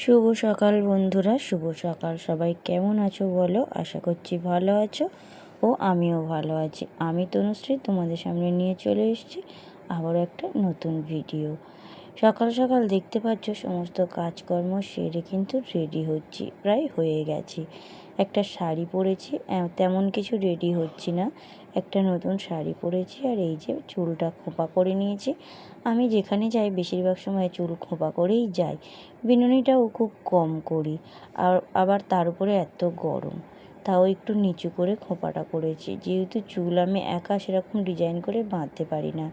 শুভ সকাল বন্ধুরা, শুভ সকাল। সবাই কেমন আছো বলো? আশা করছি ভালো আছো ও আমিও ভালো আছি। আমি তনুশ্রী, তোমাদের সামনে নিয়ে চলে এসেছি আবারও একটা নতুন ভিডিও সকাল সকাল দেখতে পাচ্ছ, সমস্ত কাজকর্ম সেরে কিন্তু রেডি হচ্ছি, প্রায় হয়ে গেছি। একটা শাড়ি পরেছি তেমন কিছু রেডি হচ্ছি না। একটা নতুন শাড়ি পরেছি আর এই যে চুলটা খোঁপা করে নিয়েছি। আমি যেখানে যাই বেশিরভাগ সময় চুল খোঁপা করেই যাই। বিনুনিটাও খুব কম করি আর আবার তার উপরে এত গরম। তাও একটু নিচু করে খোঁপাটা করেছি। যেহেতু চুল আমি একা সেরকম ডিজাইন করে বাঁধতে পারি না।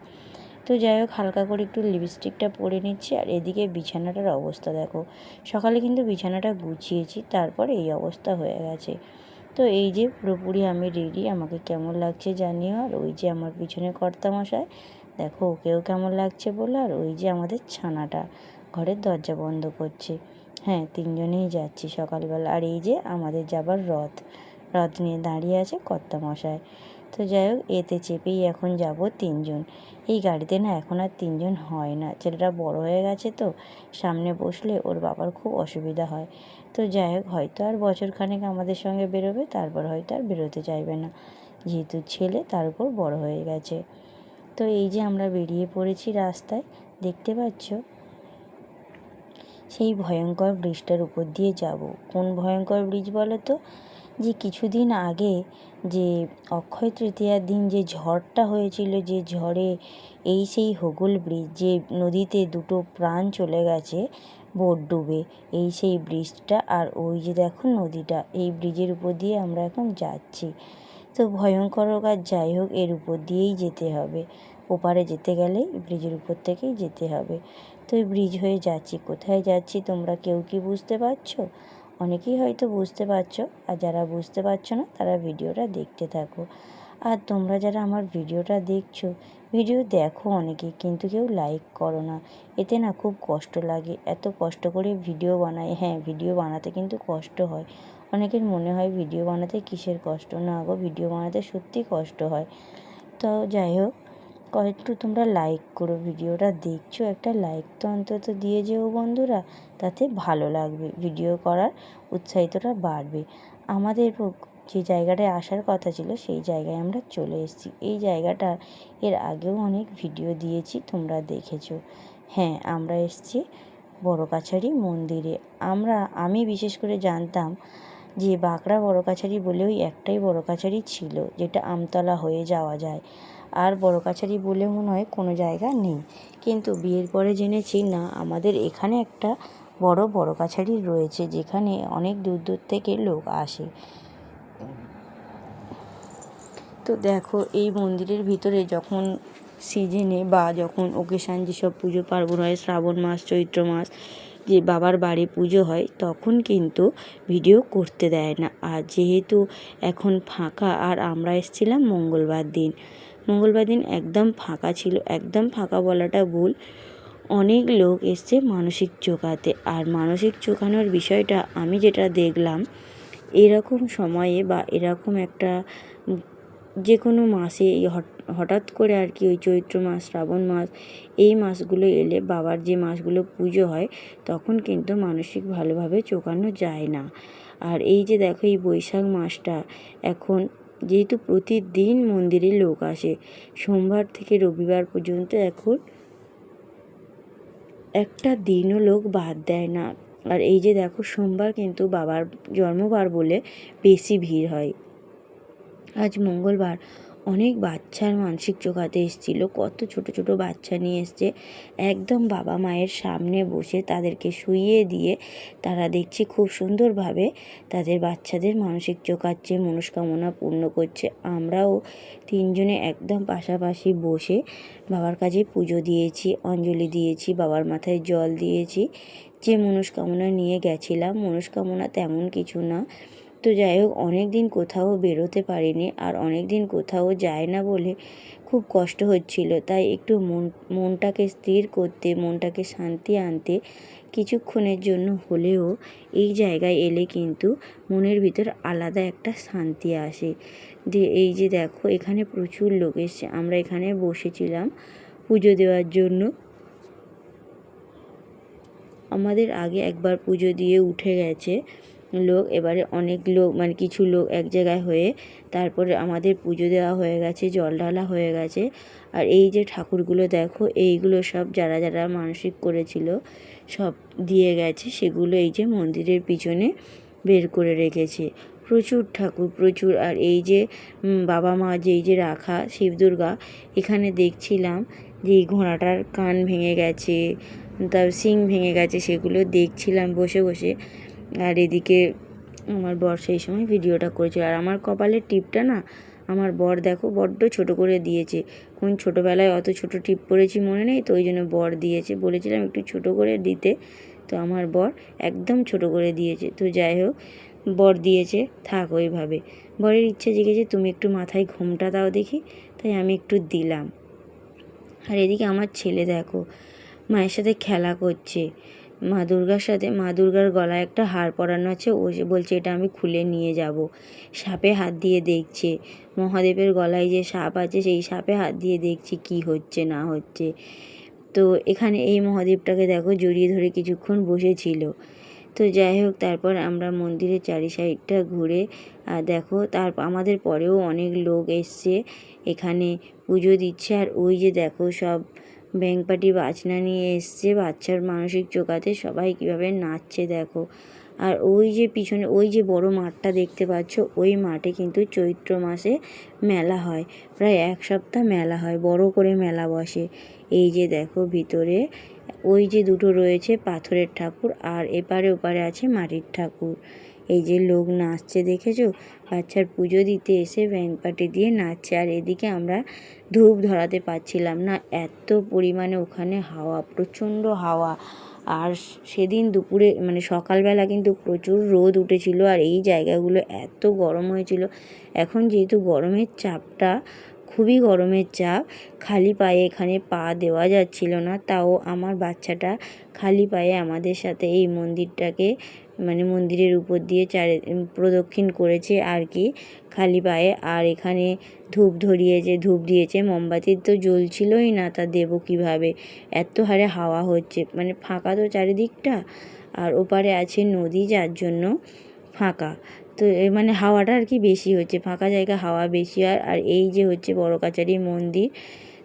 তো যাই হোক, হালকা করে একটু লিপস্টিকটা পরে নিচ্ছি আর এদিকে বিছানাটার অবস্থা দেখো। সকালে কিন্তু বিছানাটা গুছিয়েছি, তারপর এই অবস্থা হয়ে গেছে। তো এই যে পুরোপুরি আমি রেডি আমাকে কেমন লাগছে জানিও। আর ওই যে আমার পিছনে কর্তা মশাই দেখো ওকেও কেমন লাগছে বলে। আর ওই যে আমাদের ছানাটা ঘরের দরজা বন্ধ করছে। হ্যাঁ তিনজনেই যাচ্ছি সকালবেলা। আর এই যে আমাদের যাবার রথ রথ নিয়ে দাঁড়িয়ে আছে কর্তা মশাই তো যাই হোক, এতে চেপেই এখন যাব তিনজন। এই গাড়িতে না এখন আর তিনজন হয় না। ছেলেটা বড় হয়ে গেছে তো, সামনে বসলে ওর বাবার খুব অসুবিধা হয়। তো যাই হোক, হয়তো আর বছরখানেক আমাদের সঙ্গে বেরোবে, তারপর হয়তো আর বেরোতে চাইবে না। যেহেতু ছেলে, তার উপর বড় হয়ে গেছে। তো এই যে আমরা বেরিয়ে পড়েছি রাস্তায়, দেখতে পাচ্ছ? সেই ভয়ঙ্কর ব্রিজটার উপর দিয়ে যাব। কোন ভয়ঙ্কর ব্রিজ বলো তো? যে কিছুদিন আগে যে অক্ষয় তৃতীয়ার দিন যে ঝড়টা হয়েছিল, যে ঝড়ে এই সেই হোগল ব্রিজ, যে নদীতে দুটো প্রাণ চলে গেছে বোট ডুবে, এই সেই ব্রিজটা আর ওই যে দেখো নদীটা, এই ব্রিজের উপর দিয়ে আমরা এখন যাচ্ছি। তো ভয়ঙ্কর আর যাই হোক, এর উপর দিয়েই যেতে হবে। ওপারে যেতে গেলে ব্রিজের উপর থেকেই যেতে হবে। তো এই ব্রিজ হয়ে যাচ্ছি। কোথায় যাচ্ছি তোমরা কেউ কি বুঝতে পারছ? অনেকেই হয়তো বুঝতে পারছ, আর যারা বুঝতে পারছ না, তারা ভিডিওটা দেখতে থাকো। আর তোমরা যারা আমার ভিডিওটা দেখছ, ভিডিও দেখো অনেকে, কিন্তু কেউ লাইক করো না। এতে না খুব কষ্ট লাগে, এত কষ্ট করে ভিডিও বানাই হ্যাঁ ভিডিও বানাতে কিন্তু কষ্ট হয়। অনেকের মনে হয় ভিডিও বানাতে কিসের কষ্ট? না গো, ভিডিও বানাতে সত্যি কষ্ট হয়। তো যাই হোক কয়েকটু তোমরা লাইক করো, ভিডিওটা দেখছ, একটা লাইক তো অন্তত দিয়ে যেও বন্ধুরা, তাতে ভালো লাগবে, ভিডিও করার উৎসাহিতটা বাড়বে। আমাদের যে জায়গাটায় আসার কথা ছিল, সেই জায়গায় আমরা চলে এসেছি। এই জায়গাটা এর আগেও অনেক ভিডিও দিয়েছি, তোমরা দেখেছ। হ্যাঁ আমরা এসেছি বড় কাছারি মন্দিরে। আমরা, আমি বিশেষ করে জানতাম যে বাঁকড়া বড় কাছারি বলেও একটাই বড় কাছারি ছিল, যেটা আমতলা হয়ে যাওয়া যায়। আর বড় কাছারি বলে মনে হয় কোনো জায়গা নেই। কিন্তু বিয়ের পরে জেনেছি, না, আমাদের এখানে একটা বড় বড় কাছারি রয়েছে, যেখানে অনেক দূর দূর থেকে লোক আসে। তো দেখো, এই মন্দিরের ভিতরে যখন সিজনে বা যখন ওকেশান যেসব পুজো পার্বণ হয়, শ্রাবণ মাস, চৈত্র মাস, যে বাবার বাড়ি পুজো হয়, তখন কিন্তু ভিডিও করতে দেয় না। আর যেহেতু এখন ফাঁকা, আর আমরা এসেছিলাম মঙ্গলবার দিন মঙ্গলবার দিন একদম ফাঁকা ছিল, একদম ফাঁকা বলাটা ভুল। অনেক লোক এসছে মানসিক চোখাতে আর মানসিক চোখানোর বিষয়টা আমি যেটা দেখলাম, এরকম সময়ে বা এরকম একটা যে কোনো মাসে হঠাৎ করে আর কি ওই চৈত্র মাস, শ্রাবণ মাস, এই মাসগুলো এলে বাবার যে মাসগুলো পুজো হয়, তখন কিন্তু মানসিক ভালোভাবে চোখানো যায় না। আর এই যে দেখো এই বৈশাখ মাসটা, এখন যেহেতু প্রতিদিন মন্দিরে লোক আসে, সোমবার থেকে রবিবার পর্যন্ত এখন একটা দিনও লোক বাদ দেয় না। আর এই যে দেখো, সোমবার কিন্তু বাবার জন্মবার বলে বেশি ভিড় হয়। আজ মঙ্গলবার। অনেক বাচ্চার মানসিক চোখাতে এসেছিল। কত ছোট ছোট বাচ্চা নিয়ে এসছে। একদম বাবা মায়ের সামনে বসে তাদেরকে শুইয়ে দিয়ে তারা দেখছি খুব সুন্দরভাবে তাদের বাচ্চাদের মানসিক চোখাচ্ছে, মনস্কামনা পূর্ণ করছে। আমরাও তিনজনে একদম পাশাপাশি বসে বাবার কাছে পুজো দিয়েছি, অঞ্জলি দিয়েছি, বাবার মাথায় জল দিয়েছি। যে মনস্কামনা নিয়ে গেছিলাম, মনস্কামনা তেমন কিছু না। তো যাই হোক অনেক দিন কোথাও বেরোতে পারিনি আর অনেক দিন কোথাও যায় না বলে খুব কষ্ট হচ্ছিল। তাই একটু মন, মনটাকে স্থির করতে, মনটাকে শান্তি আনতে কিছুক্ষণের জন্য হলেও এই জায়গায় এলে কিন্তু মনের ভিতর আলাদা একটা শান্তি আসে। যে এই যে দেখো, এখানে প্রচুর লোক এসছে। আমরা এখানে বসেছিলাম পুজো দেওয়ার জন্য। আমাদের আগে একবার পুজো দিয়ে উঠে গেছে। লোক, এবারে অনেক লোক মানে কিছু লোক এক জায়গায় হয়ে তারপরে আমাদের পুজো দেওয়া হয়ে গেছে, জল ঢালা হয়ে গেছে। আর এই যে ঠাকুরগুলো দেখো, এইগুলো সব যারা যারা মানসিক করেছিল, সব দিয়ে গেছে, সেগুলো এই যে মন্দিরের পিছনে বের করে রেখেছে। প্রচুর ঠাকুর, প্রচুর। আর এই যে বাবা মা যে এই যে রাখা, শিব দুর্গা, এখানে দেখছিলাম যে এই ঘোড়াটার কান ভেঙে গেছে, তার সিং ভেঙে গেছে, সেগুলো দেখছিলাম বসে বসে। আর এদিকে আমার বর সেই সময় ভিডিওটা করেছিল। আর আমার কপালের টিপটা না, আমার বর দেখো বড্ড ছোট করে দিয়েছে। কোন ছোটোবেলায় অত ছোট টিপ পরেছি মনে নেই, তো ওই জন্য বর দিয়েছে। বলেছিলাম একটু ছোট করে দিতে, তো আমার বর একদম ছোট করে দিয়েছে। তো যাই হোক, বর দিয়েছে, থাক ওইভাবে। বরের ইচ্ছে জেগেছে, তুমি একটু মাথায় ঘুমটা দাও দেখি, তাই আমি একটু দিলাম। আর এদিকে আমার ছেলে দেখো, মায়ের সাথে খেলা করছে। মা দুর্গার সাথে, মা দুর্গার গলায় একটা হার পরানো আছে, ও বলছে, এটা আমি খুলে নিয়ে যাব। সাপে হাত দিয়ে দেখছে। মহাদেবের গলায় যে সাপ আছে, সেই সাপে হাত দিয়ে দেখছি কি হচ্ছে, না হচ্ছে। তো এখানে এই মহাদেবটাকে দেখো, জড়িয়ে ধরে কিছুক্ষণ বসেছিল। তো যাই হোক, তারপর আমরা মন্দিরের চারি সাইডটা ঘুরে, আর দেখো, তার আমাদের পরেও অনেক লোক এসছে, এখানে পুজো দিচ্ছে। আর ওই যে দেখো, সব ব্যাংপাটি বাজনা নিয়ে এসছে। বাচ্চার মানসিক চোকাতে সবাই কীভাবে নাচছে দেখো। আর ওই যে পিছনে, ওই যে বড় মাঠটা দেখতে পাচ্ছ, ওই মাঠে কিন্তু চৈত্র মাসে মেলা হয়। প্রায় এক সপ্তাহ মেলা হয়, বড় করে মেলা বসে। এই যে দেখো ভিতরে, ওই যে দুটো রয়েছে পাথরের ঠাকুর আর এপারে ওপারে আছে মাটির ঠাকুর। এই যে লোক নাচছে দেখেছ? বাচ্চার পুজো দিতে এসে ব্যাংক পার্টি দিয়ে নাচছে। আর এদিকে আমরা ধূপ ধরাতে পারছিলাম না। এত পরিমাণে ওখানে হাওয়া, প্রচণ্ড হাওয়া। আর সেদিন দুপুরে মানে সকালবেলা কিন্তু প্রচুর রোদ উঠেছিল। আর এই জায়গাগুলো এত গরম হয়েছিল। এখন যেহেতু গরমের চাপটা, খুবই গরমের চাপ, খালি পায়ে এখানে পা দেওয়া যাচ্ছিল না। তাও আমার বাচ্চাটা খালি পায়ে আমাদের সাথে এই মন্দিরটাকে মানে মন্দিরের উপর দিয়ে চারি প্রদক্ষিণ করেছে আর কি খালি পায়ে। আর এখানে ধূপ ধরিয়েছে ধূপ দিয়েছে মোমবাতি তো জ্বলছিলই না, তা দেবো কীভাবে? এত হারে হাওয়া হচ্ছে মানে ফাঁকা তো চারিদিকটা। আর ওপারে আছে নদী, যার জন্য ফাঁকা। তো মানে হাওয়াটা আর কি বেশি হচ্ছে, ফাঁকা জায়গা হাওয়া বেশি। আর আর এই যে হচ্ছে বড় কাচারি মন্দির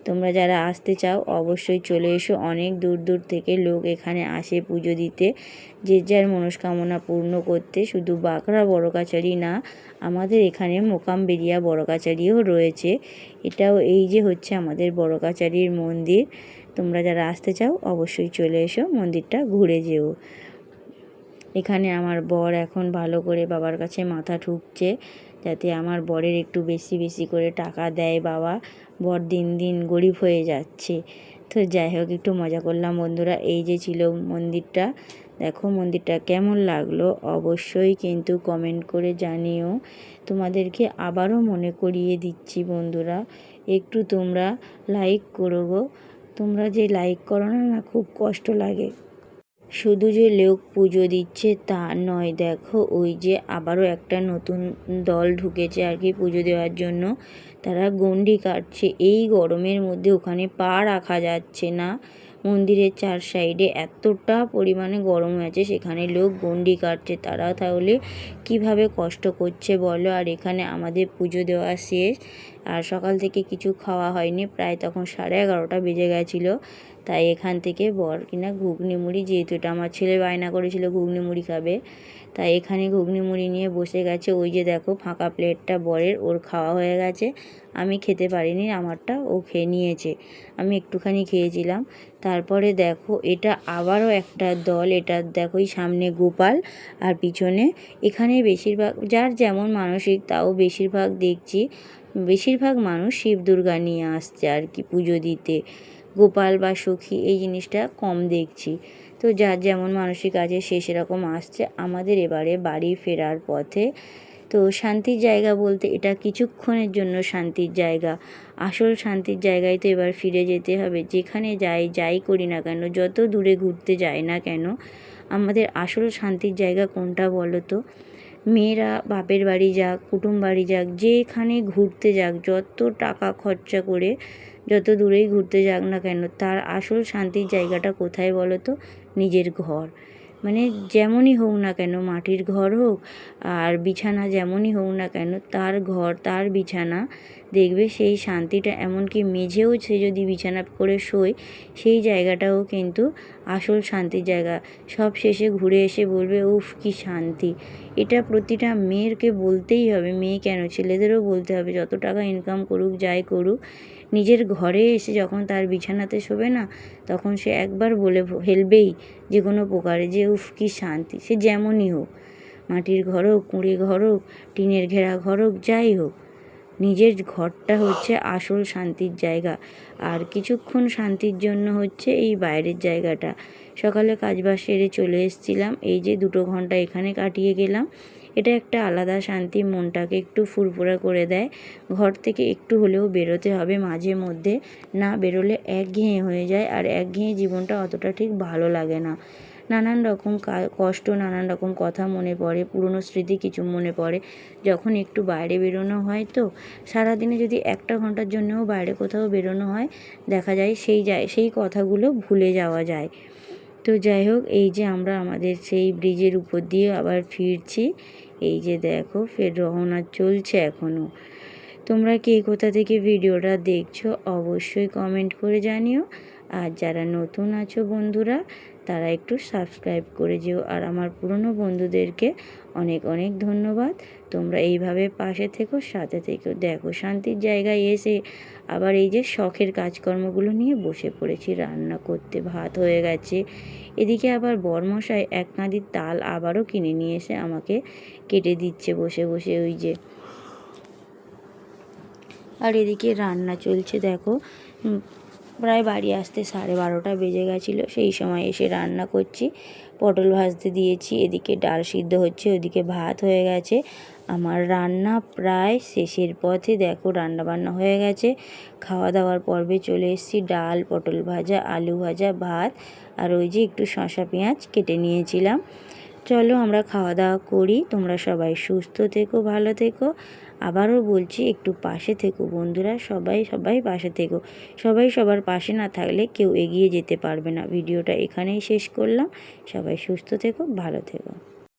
তোমরা যারা আসতে চাও, অবশ্যই চলে এসো। অনেক দূর দূর থেকে লোক এখানে আসে পুজো দিতে, যে যার মনস্কামনা পূর্ণ করতে। শুধু বাঁকড়া বড় কাচারি না, আমাদের এখানে মোকামবেরিয়া বড় কাচারিও রয়েছে। এটাও এই যে হচ্ছে আমাদের বড় কাচারির মন্দির। তোমরা যারা আসতে চাও, অবশ্যই চলে এসো, মন্দিরটা ঘুরে যেও। এখানে আমার বর এখন ভালো করে বাবার কাছে মাথা ঠুকছে। যাতে আমার বরের একটু বেশি বেশি করে টাকা দেয় বাবা। বর দিন দিন গরিব হয়ে যাচ্ছে। তো যাই হোক, একটু মজা করলাম বন্ধুরা। এই যে ছিল মন্দিরটা। দেখো মন্দিরটা কেমন লাগল? অবশ্যই কিন্তু কমেন্ট করে জানিও। তোমাদেরকে আবারও মনে করিয়ে দিচ্ছি বন্ধুরা। একটু তোমরা লাইক করো গো। তোমরা যে লাইক করো না না, খুব কষ্ট লাগে। শুধু যে লোক পুজো দিচ্ছে তা নয়, দেখো ওই যে আবারও একটা নতুন দল ঢুকেছে আর কি পুজো দেওয়ার জন্য। তারা গণ্ডি কাটছে। এই গরমের মধ্যে ওখানে পা রাখা যাচ্ছে না। মন্দিরের চার সাইডে এতটা পরিমাণে গরম আছে, সেখানে লোক গণ্ডি কাটছে। তারা তাহলে কীভাবে কষ্ট করছে বলো? আর এখানে আমাদের পুজো দেওয়া শেষ। আর সকাল থেকে কিছু খাওয়া হয়নি। প্রায় তখন সাড়ে এগারোটা বেজে গেছিল। তাই এখান থেকে বর কিনা ঘুগনি মুড়ি, যেহেতু এটা আমার ছেলে বায়না করেছিল, ঘুগনি মুড়ি খাবে। তাই এখানে ঘুগনি মুড়ি নিয়ে বসে গেছে। ওই যে দেখো, ফাঁকা প্লেটটা বরের, ওর খাওয়া হয়ে গেছে। আমি খেতে পারিনি, আমারটা ও খেয়ে নিয়েছে। আমি একটুখানি খেয়েছিলাম। তারপরে দেখো, এটা আবারও একটা দল। এটা দেখোই সামনে গোপাল আর পিছনে এখানে বেশিরভাগ, যার যেমন মানসিক, তাও বেশিরভাগ দেখছি। বেশিরভাগ মানুষ শিব দুর্গা নিয়ে আসছে আর কি পুজো দিতে। গোপাল বা সখী এই জিনিসটা কম দেখছি। তো যার যেমন মানসিক আছে সে সেরকম আসছে। আমাদের এবারে বাড়ি ফেরার পথে তো শান্তির জায়গা বলতে এটা কিছুক্ষণের জন্য শান্তির জায়গা। আসল শান্তির জায়গায় তো এবার ফিরে যেতে হবে। যেখানে যাই যাই করি না কেন, যত দূরে ঘুরতে যাই না কেন, আমাদের আসল শান্তির জায়গা কোনটা বলো তো মেয়েরা বাপের বাড়ি যাক, কুটুম বাড়ি যাক, যেখানে ঘুরতে যাক, যত টাকা খরচা করে যত দূরেই ঘুরতে যাক না কেন, তার আসল শান্তির জায়গাটা কোথায় বলো তো? নিজের ঘর। মানে যেমনই হোক না কেন, মাটির ঘর হোক আর বিছানা যেমনই হোক না কেন, তার ঘর, তার বিছানা দেখবে সেই শান্তিটা, এমনকি মেঝেও সে যদি বিছানা করে শোয়, সেই জায়গাটাও কিন্তু আসল শান্তির জায়গা। সব শেষে ঘুরে এসে বলবে, উফ, কি শান্তি। এটা প্রতিটা মেয়েরকে বলতেই হবে। মেয়ে কেন? ছেলেদেরও বলতে হবে, যত টাকা ইনকাম করুক, যাই করুক। নিজের ঘরে এসে যখন তার বিছানাতে শোবে না, তখন সে একবার বলে ফেলবেই যে কোনো প্রকারে যে, উফ, কি শান্তি। সে যেমনই হোক, মাটির ঘর হোক, কুঁড়ে ঘর হোক, টিনের ঘেরা ঘর হোক, যাই হোক। নিজের ঘরটা হচ্ছে আসল শান্তির জায়গা। আর কিছুক্ষণ শান্তির জন্য হচ্ছে এই বাইরের জায়গাটা। সকালে কাজবাজ সেরে চলে এসেছিলাম। এই যে দুটো ঘণ্টা এখানে কাটিয়ে গেলাম। এটা একটা আলাদা শান্তি, মনটাকে একটু ফুরফুরা করে দেয়। ঘর থেকে একটু হলেও বেরোতে হবে মাঝে মধ্যে। না বেরোলে একঘেয়ে হয়ে যায়। আর একঘেয়ে জীবনটা অতটা ঠিক ভালো লাগে না। নানান রকম কষ্ট, নানান রকম কথা মনে পড়ে, পুরনো স্মৃতি কিছু মনে পড়ে। যখন একটু বাইরে বেরোনো হয় তো, সারাদিনে যদি একটা ঘণ্টার জন্যও বাইরে কোথাও বেরোনো হয়, দেখা যায় সেই যায়, সেই কথাগুলো ভুলে যাওয়া যায়। তো যাই হোক, এই যে আমরা আমাদের সেই ব্রিজের উপর দিয়ে আবার ফিরছি। এই যে দেখো, ফের রওনা চলছে এখনও তোমরা কে কোথা থেকে ভিডিওটা দেখছ, অবশ্যই কমেন্ট করে জানিও। আর যারা নতুন আছো বন্ধুরা, তারা একটু সাবস্ক্রাইব করে যেও। আর আমার পুরনো বন্ধুদেরকে অনেক অনেক ধন্যবাদ। তোমরা এইভাবে পাশে থেকো, সাথে থেকো। দেখো, শান্তির জায়গায় এসে আবার এই যে শখের কাজকর্মগুলো নিয়ে বসে পড়েছি। রান্না করতে ভাত হয়ে গেছে। এদিকে আবার বরমশাই এক কাঁদির তাল আবারও কিনে নিয়ে এসে আমাকে কেটে দিচ্ছে বসে বসে ওই যে। আর এদিকে রান্না চলছে, দেখো। প্রায় বাড়ি আসতে সাড়ে বারোটা বেজে গেছিল। সেই সময় এসে রান্না করছি। পটল ভাজতে দিয়েছি। এদিকে ডাল সিদ্ধ হচ্ছে, ওদিকে ভাত হয়ে গেছে। আমার রান্না প্রায় শেষের পথে। দেখো রান্না বান্না হয়ে গেছে। খাওয়া দাওয়ার পর্বে চলে এসেছি। ডাল, পটল ভাজা, আলু ভাজা, ভাত আর ওই যে একটু শশা পেঁয়াজ কেটে নিয়েছিলাম। চলো আমরা খাওয়া দাওয়া করি। তোমরা সবাই সুস্থ থেকো, ভালো থেকো। আবারও বলছি, একটু পাশে থেকো বন্ধুরা, সবাই সবাই পাশে থেকো। সবাই সবার পাশে না থাকলে কেউ এগিয়ে যেতে পারবে না। ভিডিওটা এখানেই শেষ করলাম। সবাই সুস্থ থেকো, ভালো থেকো।